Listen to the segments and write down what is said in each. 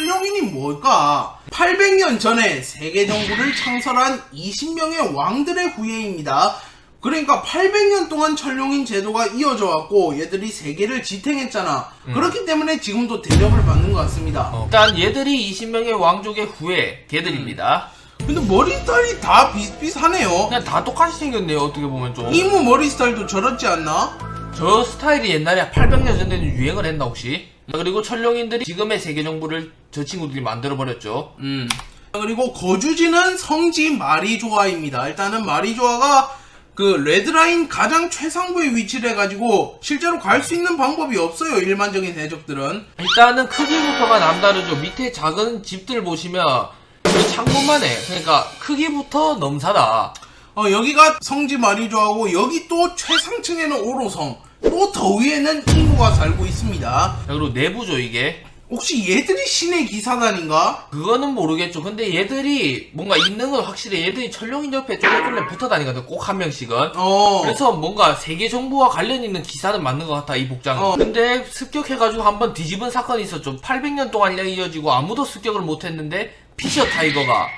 철룡인이 뭘까? 800년 전에 세계 정부를 창설한 20명의 왕들의 후예입니다. 그러니까 800년 동안 철룡인 제도가 이어져 왔고 얘들이 세계를 지탱했잖아. 그렇기 때문에 지금도 대접을 받는 것 같습니다. 어. 일단 얘들이 20명의 왕족의 후예 걔들입니다. 근데 머리 스타일이 다 비슷비슷하네요. 그냥 다 똑같이 생겼네요 어떻게 보면 좀. 이무 머리 스타일도 저렇지 않나? 저 스타일이 옛날에 800년 전에는 유행을 했나 혹시? 그리고 철룡인들이 지금의 세계 정부를 저 친구들이 만들어 버렸죠. 음. 그리고 거주지는 성지 마리조아입니다. 일단은 마리조아가 그 레드라인 가장 최상부에 위치를 해가지고 실제로 갈 수 있는 방법이 없어요. 일반적인 대적들은. 일단은 크기부터가 남다르죠. 밑에 작은 집들 보시면 그 창문만 해. 그러니까 크기부터 넘사다. 어, 여기가 성지 마리조아고 여기 또 최상층에는 오로성 또 더 위에는 이무가 살고 있습니다. 자, 그리고 내부죠 이게. 혹시 얘들이 신의 기사단인가? 그거는 모르겠죠. 근데 얘들이 뭔가 있는 건 확실해. 얘들이 철룡인 옆에 쫄래쫄래 붙어 다니거든. 꼭 한 명씩은. 어. 그래서 뭔가 세계 정부와 관련 있는 기사는 맞는 것 같아 이 복장은. 어. 근데 습격해가지고 한번 뒤집은 사건이 있었죠. 800년 동안 이어지고 아무도 습격을 못했는데 피셔 타이거가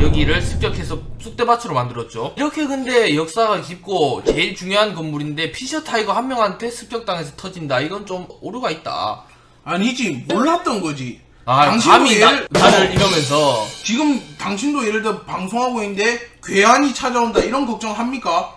여기를 습격해서 쑥대밭으로 만들었죠. 이렇게 근데 역사가 깊고 제일 중요한 건물인데 피셔 타이거 한 명한테 습격당해서 터진다. 이건 좀 오류가 있다. 아니지 몰랐던 거지. 아, 당신도 감히 나, 얘를- 나 를 이러면서 지금 당신도 예를 들어 방송하고 있는데 괴한이 찾아온다 이런 걱정 합니까?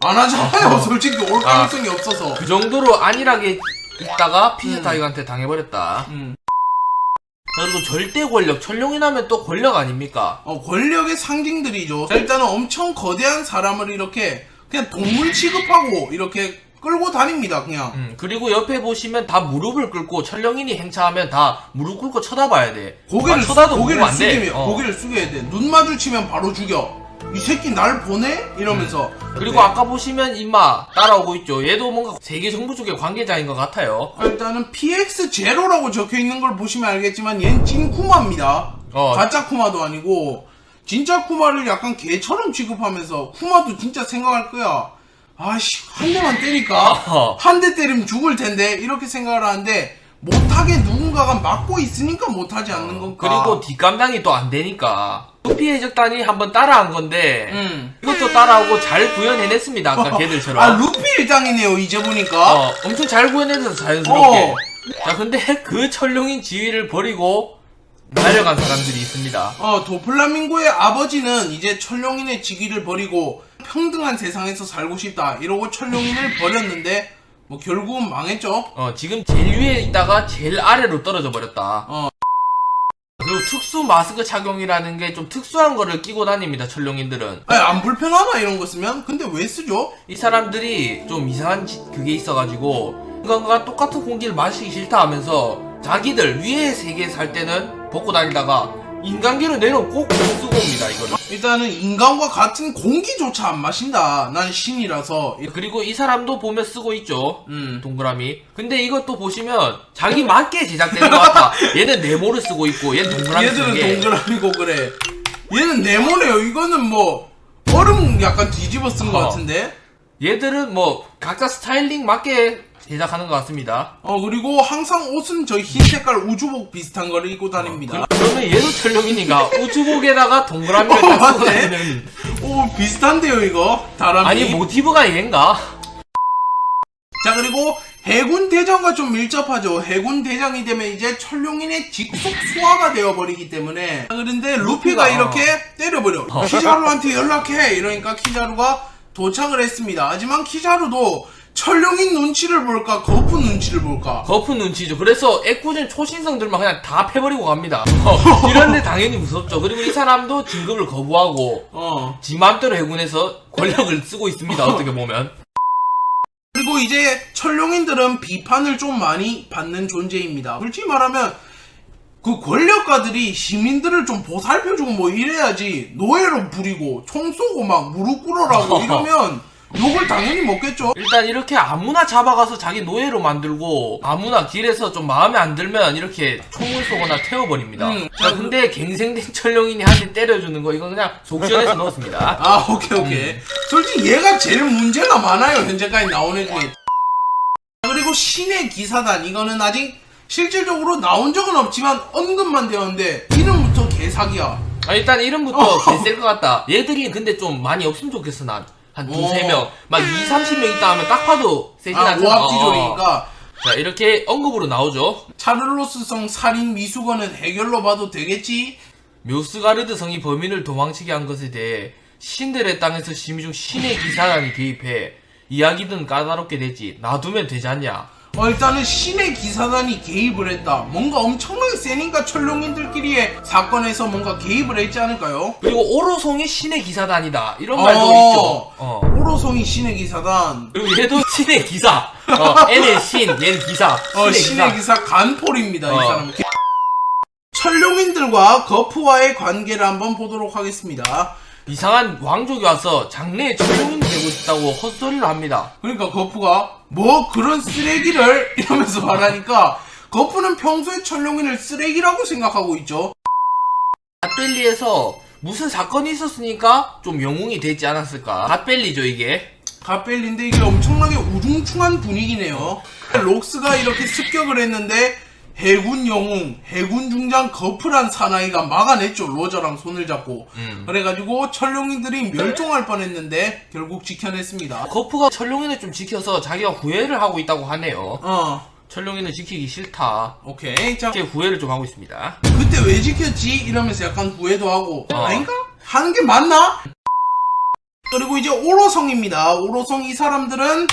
안 하잖아요. 솔직히 올 가능성이 없어서. 그 정도로 안일하게 있다가 피셔 타이거한테 당해버렸다. 음. 자, 그리고 절대 권력, 철룡이라면 또 권력 아닙니까? 어, 권력의 상징들이죠. 자, 일단은 엄청 거대한 사람을 이렇게 그냥 동물 취급하고 이렇게 끌고 다닙니다. 그냥. 음, 그리고 옆에 보시면 다 무릎을 꿇고 철령인이 행차하면 다 무릎 꿇고 쳐다봐야 돼. 고개를 아, 쳐다도 고개를 보면 안 돼. 숙이면 어. 고개를 숙여야 돼. 눈 마주치면 바로 죽여. 이 새끼 날 보내? 이러면서. 그리고 네. 아까 보시면 임마 따라오고 있죠. 얘도 뭔가 세계 정부 쪽의 관계자인 것 같아요. 일단은 PX 제로라고 적혀 있는 걸 보시면 알겠지만 얘는 찐 쿠마입니다. 어. 가짜 쿠마도 아니고 진짜 쿠마를 약간 개처럼 취급하면서 쿠마도 진짜 생각할 거야. 아씨 한 대만 때릴까? 어. 한대 때리면 죽을 텐데 이렇게 생각을 하는데 못하게 누군가가 막고 있으니까 못하지 않는 건가? 그리고 뒷감당이 또 안 되니까. 루피 해적단이 한번 따라한 건데 음. 이것도 따라오고 잘 구현해냈습니다. 아까 걔들처럼. 아 루피 일당이네요 이제 보니까. 어, 엄청 잘 구현해서 자연스럽게. 어. 자, 근데 그 철룡인 지위를 버리고 날려간 사람들이 있습니다. 어, 도플라밍고의 아버지는 이제 철룡인의 직위를 버리고 평등한 세상에서 살고 싶다 이러고 철룡인을 버렸는데 뭐 결국은 망했죠. 어, 지금 제일 위에 있다가 제일 아래로 떨어져 버렸다. 어. 그리고 특수 마스크 착용이라는 게 좀 특수한 거를 끼고 다닙니다, 철룡인들은. 아니, 안 불편하나 이런 거 쓰면? 근데 왜 쓰죠? 이 사람들이 좀 이상한 짓, 그게 있어가지고, 인간과 똑같은 공기를 마시기 싫다 하면서, 자기들 위에 세계에 살 때는 벗고 다니다가, 꼭 쓰고 옵니다, 이거를. 일단은 인간과 같은 공기조차 안 마신다. 난 신이라서. 그리고 이 사람도 보면 쓰고 있죠. 음. 동그라미. 근데 이것도 보시면 자기 맞게 제작되는 것 같아. 얘는 네모를 쓰고 있고 얘는 동그라미 쓰는 얘들은 게. 동그라미고 그래. 얘는 네모네요. 이거는 뭐 얼음 약간 뒤집어 쓴 것 어. 같은데. 얘들은 뭐 각자 스타일링 맞게 제작하는 것 같습니다. 어 그리고 항상 옷은 저흰 색깔 우주복 비슷한 거를 입고 다닙니다. 그러면 얘도 철룡이니까 우주복에다가 동그라미를 어, 딱 맞네. 다니는. 오 비슷한데요 이거 다람이. 아니 모티브가 얘인가? 자 그리고 해군 대장과 좀 밀접하죠. 해군 대장이 되면 이제 철룡인의 직속 수화가 되어버리기 때문에 그런데 루피가 루피가, 이렇게 때려버려. 어. 키자루한테 연락해. 이러니까 키자루가 도착을 했습니다. 하지만 키자루도 철룡인 눈치를 볼까 거푸 눈치를 볼까. 거푸 눈치죠. 그래서 애꿎은 초신성들만 그냥 다 패버리고 갑니다. 어, 이런데 당연히 무섭죠. 그리고 이 사람도 진급을 거부하고 어. 지 맘대로 해군에서 권력을 쓰고 있습니다. 어떻게 보면. 그리고 이제 철룡인들은 비판을 좀 많이 받는 존재입니다. 솔직히 말하면 그 권력가들이 시민들을 좀 보살펴주고 뭐 이래야지 노예로 부리고 총 쏘고 막 무릎 꿇어라고 이러면 욕을 당연히 먹겠죠. 일단 이렇게 아무나 잡아가서 자기 노예로 만들고 아무나 길에서 좀 마음에 안 들면 이렇게 총을 쏘거나 태워버립니다. 음. 자, 근데 갱생된 철룡인이 한 대 때려주는 거 이건 그냥 속시원해서 넣었습니다. 아 오케이 오케이. 솔직히 얘가 제일 문제가 많아요 현재까지 애 중에. 그리고 신의 기사단 이거는 아직 실질적으로 나온 적은 없지만 언급만 되었는데 이름부터 개사기야. 아, 일단 이름부터 어. 개셀 것 같다. 얘들이 근데 좀 많이 없으면 좋겠어, 난. 한 두세 어. 명. 막 2, 30명 있다 하면 딱 봐도 세진 아, 않잖아. 오합지졸이니까 어. 자, 이렇게 언급으로 나오죠. 차를로스성 살인 미수건은 해결로 봐도 되겠지? 묘스가르드 성이 범인을 도망치게 한 것에 대해 신들의 땅에서 심의 중 신의 기사단이 개입해 이야기든 까다롭게 되지 놔두면 되지 않냐 어, 일단은 신의 기사단이 개입을 했다. 뭔가 엄청나게 세니까 철룡인들끼리의 사건에서 뭔가 개입을 했지 않을까요? 그리고 오로송이 신의 기사단이다 이런 말도 어. 있죠 어. 오로송이 신의 기사단. 그리고 얘도 신의 기사 어, N의 신, 얘는 기사 어, 신의 신의 기사 기사 간폴입니다, 이 어. 사람은. 철룡인들과 거푸와의 관계를 한번 보도록 하겠습니다. 이상한 왕족이 와서 장래에 철룡인이 되고 싶다고 헛소리를 합니다 그러니까 거푸가 뭐 그런 쓰레기를 이러면서 말하니까 거푸는 평소에 철룡인을 쓰레기라고 생각하고 있죠. 갓벨리에서 무슨 사건이 있었으니까 좀 영웅이 되지 않았을까 갓벨리죠 이게 갓벨인데 이게 엄청나게 우중충한 분위기네요. 록스가 이렇게 습격을 했는데 해군 영웅, 해군 중장 거프란 사나이가 막아냈죠. 로저랑 손을 잡고. 음. 그래가지고 철룡이들이 멸종할 뻔했는데 결국 지켜냈습니다. 거프가 철룡이를 좀 지켜서 자기가 후회를 하고 있다고 하네요. 어, 철룡이는 지키기 싫다. 오케이. 자, 이렇게 후회를 좀 하고 있습니다. 그때 왜 지켰지? 이러면서 약간 후회도 하고. 어. 아닌가? 하는 게 맞나? 그리고 이제 오로성입니다. 오로성 이 사람들은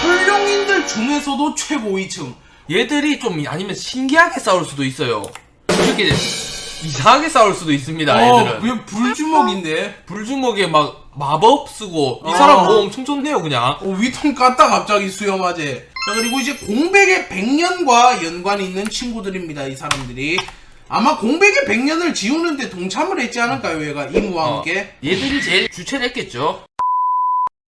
철룡인들 중에서도 최고위층. 얘들이 좀 아니면 신기하게 싸울 수도 있어요. 이렇게 이상하게 싸울 수도 있습니다. 어, 얘들은. 그냥 불주먹인데. 불주먹에 막 마법 쓰고 이 어. 사람 뭐 엄청 좋네요 그냥. 어, 위통 깠다 갑자기 수염화제. 자 그리고 이제 공백의 100년과 연관이 있는 친구들입니다. 이 사람들이. 아마 공백의 100년을 지우는데 동참을 했지 않을까요? 얘가 이무와 어, 함께. 얘들이 제일 주체를 했겠죠.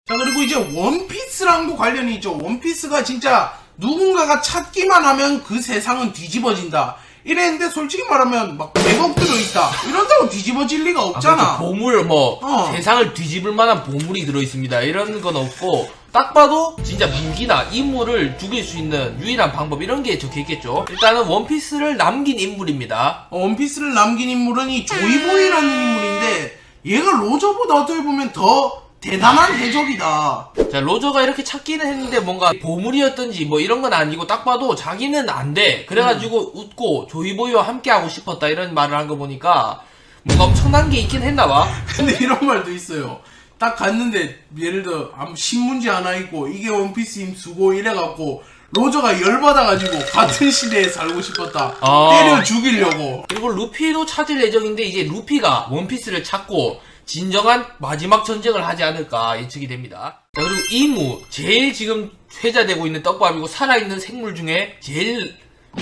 자 그리고 이제 원피스랑도 관련이 있죠. 원피스가 진짜 누군가가 찾기만 하면 그 세상은 뒤집어진다. 이랬는데 솔직히 말하면 막 100억 들어있다. 이런다고 뒤집어질 리가 아, 그렇죠. 없잖아. 보물 뭐 어. 세상을 뒤집을 만한 보물이 들어 있습니다. 이런 건 없고 딱 봐도 진짜 무기나 인물을 죽일 수 있는 유일한 방법 이런 게 적혀 있겠죠. 일단은 원피스를 남긴 인물입니다. 어, 원피스를 남긴 인물은 이 조이보이라는 인물인데 얘가 로저보다 어떻게 보면 더 대단한 해적이다. 자 로저가 이렇게 찾기는 했는데 뭔가 보물이었던지 뭐 이런 건 아니고 딱 봐도 자기는 안 돼. 그래가지고 웃고 조이보이와 함께 하고 싶었다 이런 말을 한 거 보니까 뭔가 엄청난 게 있긴 했나 봐. 근데 이런 말도 있어요. 딱 갔는데 예를 들어 아무 신문지 하나 있고 이게 원피스 힘 수고 이래갖고 로저가 열받아가지고 같은 시대에 살고 싶었다. 아. 때려 죽이려고. 그리고 루피도 찾을 예정인데 이제 루피가 원피스를 찾고 진정한 마지막 전쟁을 하지 않을까 예측이 됩니다. 자 그리고 이무 제일 지금 회자되고 있는 떡밥이고 살아있는 생물 중에 제일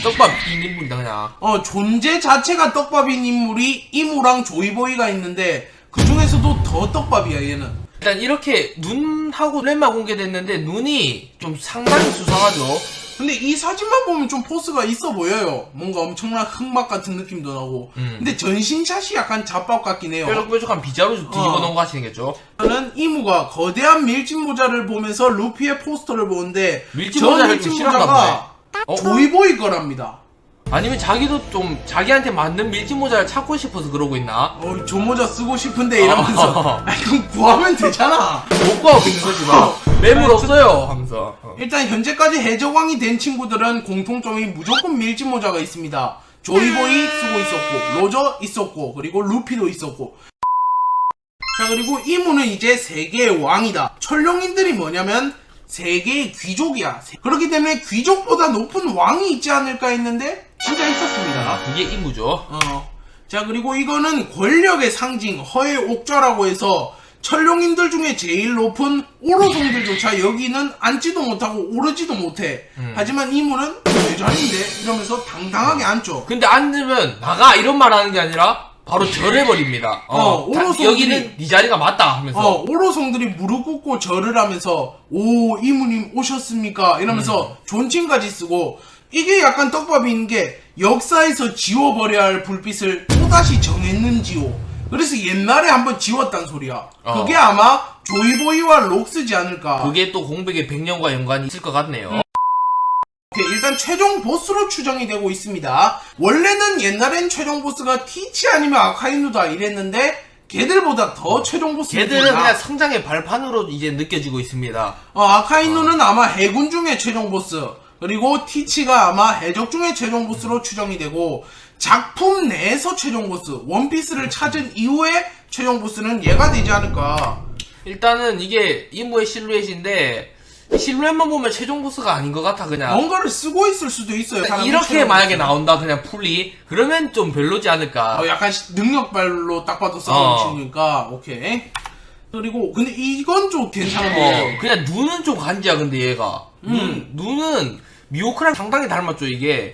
떡밥 있는 인물이다 그냥. 어 존재 자체가 떡밥인 인물이 이무랑 조이보이가 있는데 그 중에서도 더 떡밥이야 얘는. 일단 이렇게 눈하고 렘마 공개됐는데 눈이 좀 상당히 수상하죠. 근데 이 사진만 보면 좀 포스가 있어 보여요. 뭔가 엄청난 흑막 같은 느낌도 나고. 음. 근데 전신샷이 약간 잡밥 같긴 해요. 뾰족뾰족한 비자로 뒤집어 어. 놓은 것 같이 생겼죠. 저는 이무가 거대한 밀짚 모자를 보면서 루피의 포스터를 보는데 밀짚 저 모자를 밀짚 좀 싫어한가 모자가 어? 조이보이 거랍니다. 아니면 자기도 좀 자기한테 맞는 밀짚 모자를 찾고 싶어서 그러고 있나? 어, 저 모자 쓰고 싶은데 이러면서 어. 아 그럼 구하면 되잖아. 못 구하고 있는 거지만 매물 없어요 하면서. 어. 일단 현재까지 해적왕이 된 친구들은 공통점이 무조건 밀짚 모자가 있습니다. 조이보이 쓰고 있었고 로저 있었고 그리고 루피도 있었고 자 그리고 이무는 이제 세계의 왕이다. 철룡인들이 뭐냐면 세계의 귀족이야. 그렇기 때문에 귀족보다 높은 왕이 있지 않을까 했는데 진짜 있었습니다. 그게 임무죠. 어. 자, 그리고 이거는 권력의 상징, 허의 옥좌라고 해서 철룡인들 중에 제일 높은 오로송들조차 여기는 앉지도 못하고 오르지도 못해. 음. 하지만 이문은 내 자리인데 이러면서 당당하게 앉죠. 근데 앉으면 나가 이런 말 하는 게 아니라 바로 절해버립니다. 어, 어, 다- 오로송들이- 여기는 네 자리가 맞다 하면서. 어, 오로송들이 무릎 꿇고 절을 하면서 오, 이무님 오셨습니까? 이러면서 음. 존칭까지 쓰고 이게 약간 떡밥인 게 역사에서 지워버려야 할 불빛을 또다시 정했는지요. 그래서 옛날에 한번 지웠단 소리야. 어. 그게 아마 조이보이와 록스지 않을까. 그게 또 공백의 100년과 연관이 있을 것 같네요. 오케이, 일단 최종 보스로 추정이 되고 있습니다. 원래는 옛날엔 최종 보스가 티치 아니면 아카이누다 이랬는데 걔들보다 더 최종 보스 걔들은 그냥 성장의 발판으로 이제 느껴지고 있습니다. 어, 아카이누는 아마 해군 중의 최종 보스 그리고 티치가 아마 해적 중의 최종 보스로 추정이 되고 작품 내에서 최종 보스 원피스를 찾은 이후에 최종 보스는 얘가 되지 않을까 일단은 이게 이무의 실루엣인데 이 실루엣만 보면 최종 보스가 아닌 것 같아 그냥. 뭔가를 쓰고 있을 수도 있어요 사람이 이렇게 최종 만약에 보스. 나온다 그냥 풀이 그러면 좀 별로지 않을까. 어, 약간 시- 능력발로 딱 봐도 어. 싸우는 친구니까 오케이 그리고 근데 이건 좀 괜찮은데 어, 그냥 눈은 좀 간지야 근데 얘가. 음. 눈 눈은 미호크랑 상당히 닮았죠 이게.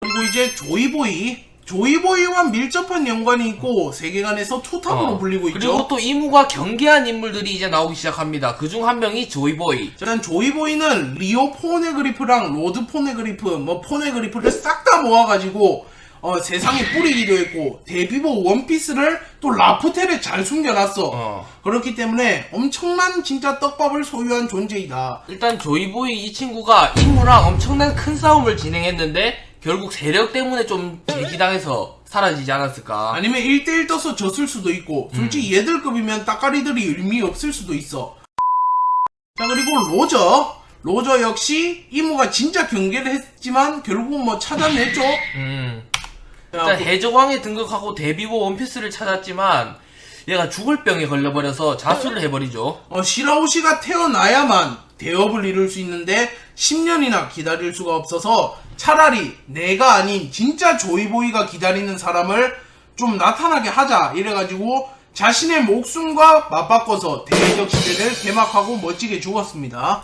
그리고 이제 조이보이 조이보이와 밀접한 연관이 있고 세계관에서 투탑으로 어. 불리고 있죠 그리고 또 이무가 경계한 인물들이 이제 나오기 시작합니다. 그 중 한 명이 조이보이. 일단 조이보이는 리오 포네그리프랑 로드 포네그리프, 뭐 포네그리프를 싹 다 모아가지고 어, 세상에 뿌리기도 했고 데뷔보 원피스를 또 라프텔에 잘 숨겨놨어. 어. 그렇기 때문에 엄청난 진짜 떡밥을 소유한 존재이다. 일단 조이보이 이 친구가 이무랑 엄청난 큰 싸움을 진행했는데 결국 세력 때문에 좀 제기당해서 사라지지 않았을까. 아니면 1대1 떠서 졌을 수도 있고 솔직히 얘들급이면 따까리들이 의미 없을 수도 있어. 자 그리고 로저. 로저 역시 이모가 진짜 경계를 했지만 결국 뭐 찾아냈죠. 음. 자, 일단 그- 해적왕에 등극하고 데뷔보 원피스를 찾았지만 얘가 죽을 병에 걸려버려서 자수를 해버리죠. 어, 시라오시가 태어나야만 대업을 이룰 수 있는데 10년이나 기다릴 수가 없어서 차라리 내가 아닌 진짜 조이보이가 기다리는 사람을 좀 나타나게 하자 이래가지고 자신의 목숨과 맞바꿔서 대적 시대를 개막하고 멋지게 죽었습니다.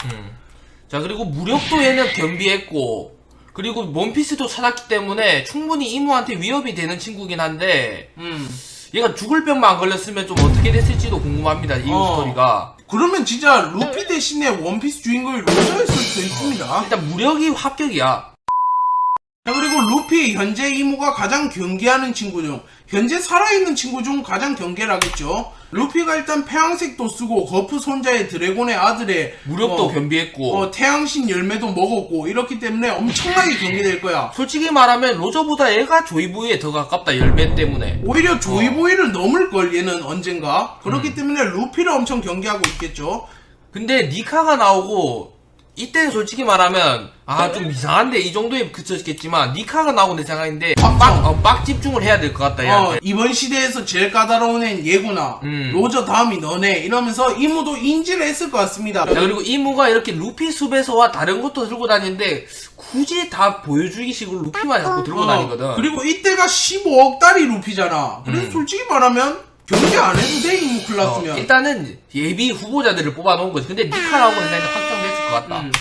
자 그리고 무력도 얘는 겸비했고 그리고 원피스도 찾았기 때문에 충분히 이모한테 위협이 되는 친구긴 한데 음. 얘가 죽을 병만 안 걸렸으면 좀 어떻게 됐을지도 궁금합니다. 이 어. 스토리가. 그러면 진짜 루피 대신에 원피스 주인공이 로저였을 수도 있습니다. 일단 무력이 합격이야. 자 그리고 루피 현재 이모가 가장 경계하는 친구 중 현재 살아있는 친구 중 가장 경계를 하겠죠 루피가 일단 폐왕색도 쓰고 거프 손자의 드래곤의 아들의 무력도 어, 겸비했고. 어, 태양신 열매도 먹었고 이렇기 때문에 엄청나게 경계될 거야. 솔직히 말하면 로저보다 얘가 조이부에 더 가깝다 열매 때문에. 오히려 조이보이를 넘을 걸 얘는 언젠가. 그렇기 때문에 루피를 엄청 경계하고 있겠죠. 근데 니카가 나오고 이때는 솔직히 말하면 아 좀 이상한데 이 정도에 그쳤겠지만 니카가 나오고 내 생각인데 빡, 어, 빡 집중을 해야 될 것 같다 어, 얘한테. 이번 시대에서 제일 까다로운 애는 얘구나 음. 로저 다음이 너네 이러면서 이모도 인지를 했을 것 같습니다 자, 그리고 이무가 이렇게 루피 숲에서와 다른 것도 들고 다니는데 굳이 다 보여주기 식으로 루피만 자꾸 들고 다니거든. 어, 그리고 이때가 15억 달이 루피잖아. 그래서 솔직히 말하면 경기 안 해도 돼 이모 어, 클났으면. 일단은 예비 후보자들을 뽑아놓은 거지. 근데 니카 나오고 내 생각에 확정됐을 것 같다. 음.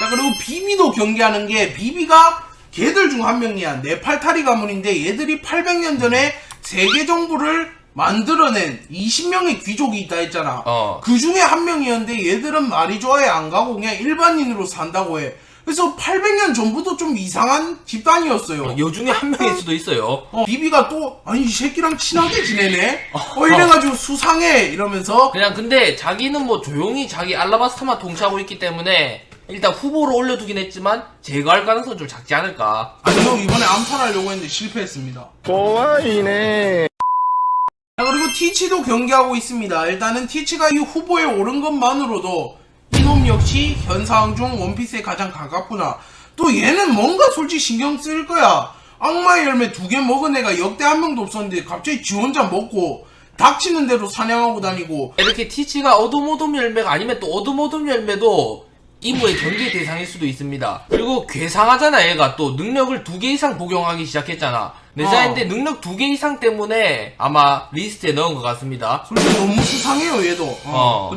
자 그리고 비비도 경기하는 게 비비가 걔들 중 한 명이야. 네팔타리 가문인데 얘들이 800년 전에 세계 정부를 만들어낸 20명의 귀족이 있다 했잖아. 어. 그 중에 한 명이었는데 얘들은 말이 좋아해 안 가고 그냥 일반인으로 산다고 해. 그래서 800년 전부터 좀 이상한 집단이었어요. 여 중에 한 명일 수도 있어요. 어, 비비가 또 아니 이 새끼랑 친하게 지내네. 어 이래가지고 수상해 이러면서 그냥 근데 자기는 뭐 조용히 자기 알라바스타만 통치하고 있기 때문에 일단 후보로 올려두긴 했지만 제거할 가능성은 좀 작지 않을까. 아니요 이번에 암살하려고 했는데 실패했습니다. 怖いね 자, 그리고 티치도 경기하고 있습니다. 일단은 티치가 이 후보에 오른 것만으로도 이놈 역시 현상 중 원피스에 가장 가깝구나. 또 얘는 뭔가 솔직히 신경 쓸 거야. 악마의 열매 두 개 먹은 애가 역대 한 명도 없었는데 갑자기 지 혼자 먹고 닥치는 대로 사냥하고 다니고 이렇게 티치가 어둠어둠 열매가 아니면 또 어둠어둠 열매도 이무의 경계 대상일 수도 있습니다. 그리고 괴상하잖아 얘가 또 능력을 두 개 이상 복용하기 시작했잖아. 내 어. 능력 두 개 이상 때문에 아마 리스트에 넣은 것 같습니다. 솔직히 너무 수상해요 얘도. 어. 어.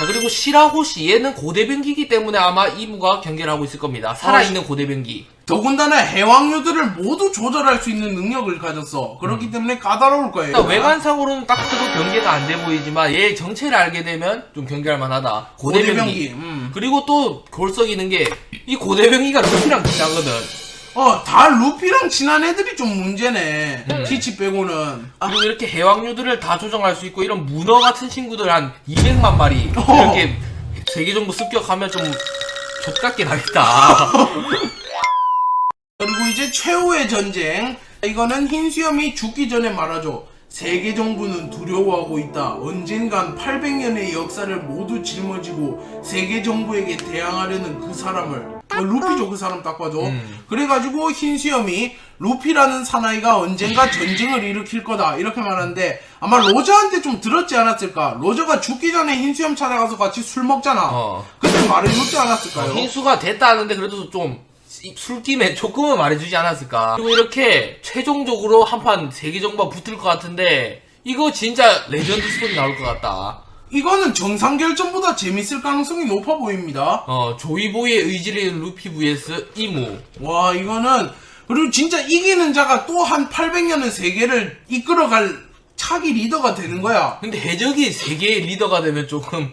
자 그리고 시라호시 얘는 고대병기이기 때문에 아마 이무가 경계를 하고 있을 겁니다. 살아있는 고대병기. 더군다나 해왕류들을 모두 조절할 수 있는 능력을 가졌어. 그렇기 때문에 까다로울 거예요. 일단 외관상으로는 딱 봐도 경계가 안 돼 보이지만 얘 정체를 알게 되면 좀 경계할 만하다. 고대병기. 고대병기. 음. 그리고 또 골석이는 게 이 고대병기가 루피랑 비슷하거든. 어, 다 루피랑 친한 애들이 좀 문제네. 음. 티치 빼고는. 아, 그리고 이렇게 해왕류들을 다 조정할 수 있고 이런 문어 같은 친구들 한 200만 마리 어. 이렇게 세계 정부 습격하면 좀 족같게 나겠다. 그리고 이제 최후의 전쟁. 이거는 흰수염이 죽기 전에 말하죠. 세계 정부는 두려워하고 있다. 언젠간 800년의 역사를 모두 짊어지고 세계 정부에게 대항하려는 그 사람을. 어, 루피죠, 그 사람 딱 봐도. 음. 그래가지고 흰수염이 루피라는 사나이가 언젠가 전쟁을 일으킬 거다. 이렇게 말하는데 아마 로저한테 좀 들었지 않았을까? 로저가 죽기 전에 흰수염 찾아가서 같이 술 먹잖아. 어. 그때 말해줬지 않았을까요? 흰수가 됐다 하는데 그래도 좀 이- 술김에 조금은 말해주지 않았을까. 그리고 이렇게 최종적으로 한 판 세계 정부가 붙을 것 같은데 이거 진짜 레전드 스토리 나올 것 같다. 이거는 정상 결전보다 재밌을 가능성이 높아 보입니다. 어 조이보이의 의지를 루피 vs 이무. 와, 이거는 그리고 진짜 이기는 자가 또 한 800년의 세계를 이끌어갈 차기 리더가 되는 거야. 근데 해적이 세계의 리더가 되면 조금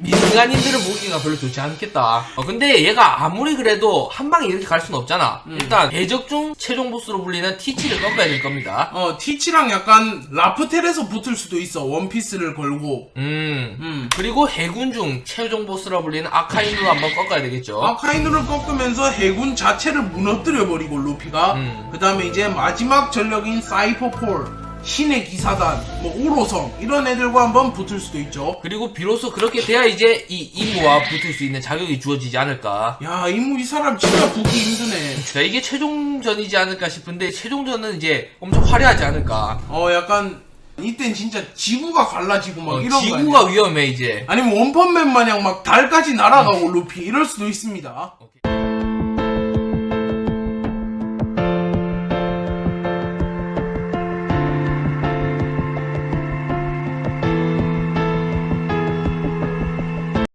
민간인들을 보기가 별로 좋지 않겠다. 어, 근데 얘가 아무리 그래도 한 방에 이렇게 갈 수는 없잖아. 일단 해적 중 최종 보스로 불리는 티치를 꺾어야 될 겁니다. 어, 티치랑 약간 라프텔에서 붙을 수도 있어. 원피스를 걸고. 음. 음. 그리고 해군 중 최종 보스라 불리는 아카인으로 한번 꺾어야 되겠죠. 아카이누를 꺾으면서 해군 자체를 무너뜨려 버리고 루피가 음. 그 다음에 이제 마지막 전력인 사이퍼폴 신의 기사단 뭐 오로성 이런 애들과 한번 붙을 수도 있죠 그리고 비로소 그렇게 돼야 이제 이 이무와 붙을 수 있는 자격이 주어지지 않을까. 야 이무 이 사람 진짜 보기 힘드네 자, 이게 최종전이지 않을까 싶은데 최종전은 이제 엄청 화려하지 않을까. 어 약간 이땐 진짜 지구가 갈라지고 막 어, 이런 거 지구가? 위험해 이제. 아니면 원펀맨 마냥 막 달까지 날아가고 루피 이럴 수도 있습니다